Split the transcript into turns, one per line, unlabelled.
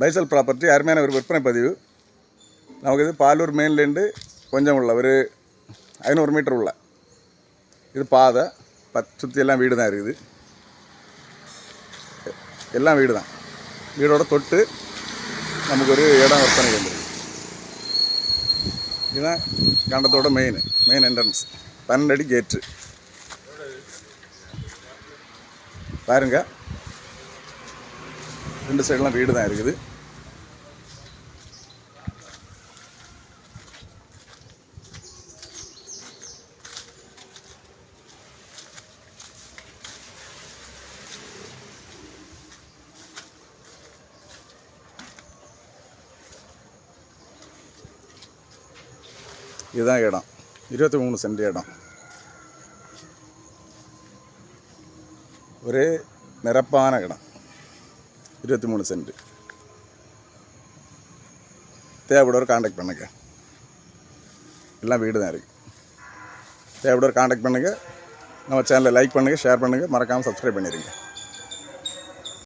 பைசல் property அருமையான ஒரு விற்பனை பதிவு. நமக்கு இது பாலூர் மெயின்லேருந்து கொஞ்சம் உள்ள ஒரு ஐநூறு மீட்டர் உள்ள. இது பாதை. பத் சுற்றியெல்லாம் வீடு தான் இருக்குது. எல்லாம் வீடு தான் வீடோட தொட்டு நமக்கு ஒரு இடம் விற்பனை வந்துருக்கு இதுதான் கண்டத்தோட மெயின் மெயின் என்ட்ரன்ஸ் பன்னெண்டு அடி கேட்டு பாருங்க. ரெண்டு சைடெலாம் வீடு தான் இருக்குது இதுதான் இடம் இருபத்தி மூணு சென்ட் இடம் ஒரே நிரப்பான இடம் இருபத்தி மூணு சென்ட். தேவைப்படுவர் காண்டாக்ட் பண்ணுங்க. எல்லாம் வீடு தான் இருக்குது தேவைப்படுவர் காண்டாக்ட் பண்ணுங்கள் நம்ம சேனலை லைக் பண்ணுங்கள் ஷேர் பண்ணுங்கள் மறக்காமல் சப்ஸ்கிரைப் பண்ணிடுங்க